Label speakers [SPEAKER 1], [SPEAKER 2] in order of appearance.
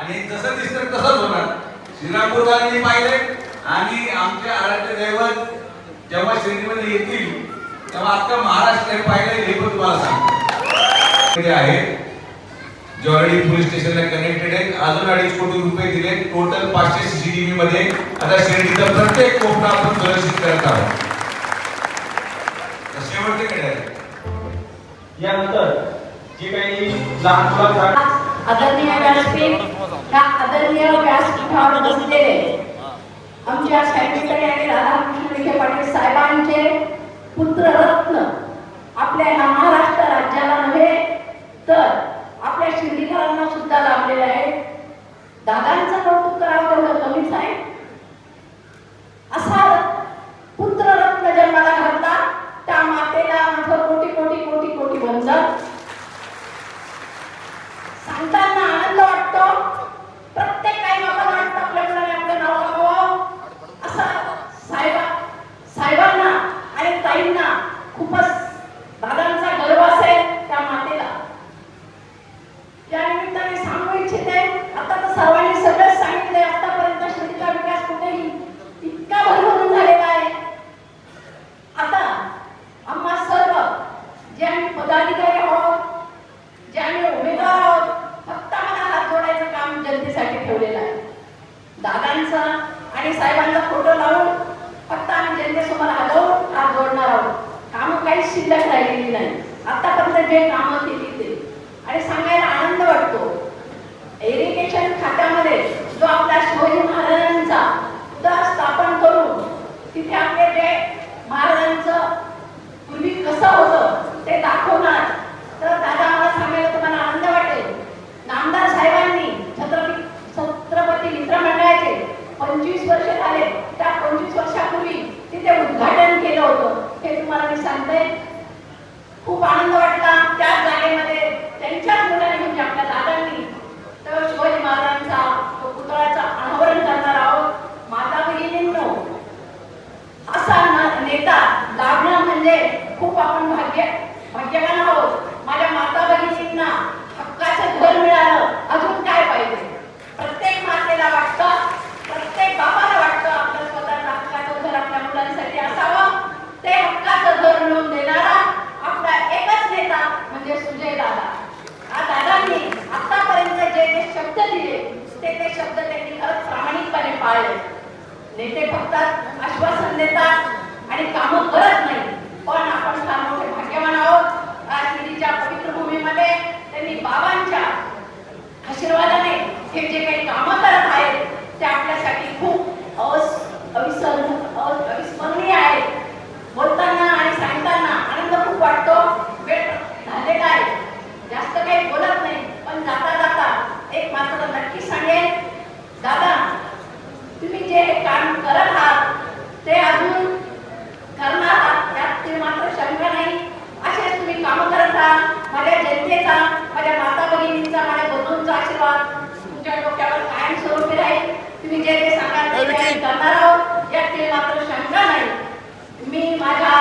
[SPEAKER 1] आणि तसंच निस्टर कसच होणार. लोकांनी पाहिले आणि आमचे आराध्य दैवत जेव्हा शिर्डीमध्ये येतील तेव्हा अख्खा महाराष्ट्र पाहिलं हे पण तुम्हाला सांगतो. आहे. जे पोलीस स्टेशनला कनेक्टेड आहेत अजून अडीच कोटी रुपये दिले. टोटल पाचशे सीसीटीव्ही मध्ये. आता शिर्डीचा प्रत्येक कोपरा आपण सुरक्षित करत आहोत. शेवटचे कडे आहे.
[SPEAKER 2] यानंतर जे काही लहान मुलांसाठी
[SPEAKER 3] व्यासपीठावर बसलेले आमच्या साहेबकडे आणि राधाकृष्ण विखे पाटील साहेबांचे पुत्ररत्न आपल्या ह्या महाराष्ट्र राज्याला नव्हे तर आपल्या शिर्डीकरांना सुद्धा लाभलेले आहे. दादांचं कौतुक करावं तेवढं कमीच आहे असा पुत्ररत्न जन्माला घातला त्या मातेला माझं कोटी कोटी कोटी कोटी वंदन सांगताना आनंद वाटतो प्रत्येक काही लोकांना वाटतं आपल्या मुलाने आपलं नाव लावावं असं साहेबा साहेबांना आणि ताईंना खूपच दादांचा गर्व असेल त्या मातेला या निमित्ताने सांगू इच्छिते आता तर सर्वांनी सगळंच सांगितलंय आतापर्यंत शेतीचा विकास कुठेही इतका भरभरून झालेला आहे आता आम्हा सर्व जे आम्ही पदाधिकारी आहोत जे आम्ही उमेदवार आहोत फक्त आम्हाला हात जोडायचं काम जनतेसाठी ठेवलेलं आहे दादांचा आणि साहेबांचा फोटो लावून फक्त आम्ही जनतेसमोर आलो हात जोडणार आहोत कामं काही शिल्लक राहिलेली नाही. आतापर्यंत जे कामं केली ते. आणि सांगायला आनंद वाटतो. इरिगेशन खात्यामध्ये जो आपला शिवाजी महाराजांचा उदार स्थापन करून तिथे आपले जे महाराजांचं पूर्वी कसं होतं ते दाखवणार. तर दादा मला सांगायला तुम्हाला आनंद वाटेल. नामदार साहेबांनी छत्रपती छत्रपती मित्रमंडळाचे पंचवीस वर्ष झाले त्या पंचवीस वर्षापूर्वी तिथे उद्घाटन केलं ते हे तुम्हाला मी सांगते. खूप आनंद वाटला त्या जागेमध्ये त्यांच्याच मुलाने म्हणजे आपल्या दादांनी तर शिवाजी महाराजांचा तो पुतळ्याचा अनावरण करणार आहोत माता भगिनींनो असा न- नेता लाभणं म्हणजे खूप आपण भाग्य भाग्यवान आहोत माझ्या माता भगिनींना हक्काचं घर मिळालं अजून काय पाहिजे प्रत्येक मातेला वाटतं प्रत्येक बाबाला वाटतं आपलं स्वतःचं हक्काचं घर आपल्या मुलांसाठी असावं ते हक्काचं घर मिळवून देणारा आपला एकच नेता म्हणजे सुजय दादा हा दादांनी आतापर्यंत जे जे शब्द दिले ते ते शब्द त्यांनी खरंच प्रामाणिकपणे पाळले. नेते फक्त आश्वासन देतात आणि कामं करत नाही पण आपण फार मोठे भाग्यवान आहोत आज शिर्डीच्या पवित्र भूमीमध्ये त्यांनी बाबांच्या आशीर्वादाने हे जे काही कामं करत आहेत ते आपल्यासाठी खूप अवस अविसर अव- अविस्मरणीय आहेत बोलताना आणि सांगताना आनंद खूप वाटतो वेळ झालेला आहे जास्त काही बोलत नाही पण जाता जाता एक मात्र नक्की सांगेन दादा तुम्ही जे हे काम करत आहात ते अजून करणार आहात यात ते मात्र शंका नाही असेच तुम्ही कामं करत माझ्या जनतेचा माझ्या माता भगिनींचा माझ्या बंधूंचा आशीर्वाद. तुमच्या डोक्यावर कायम स्वरूपी राहील तुम्ही जे जे सांगाल ते ते करणार आहोत. यात ते मात्र शंका नाही. मी माझ्या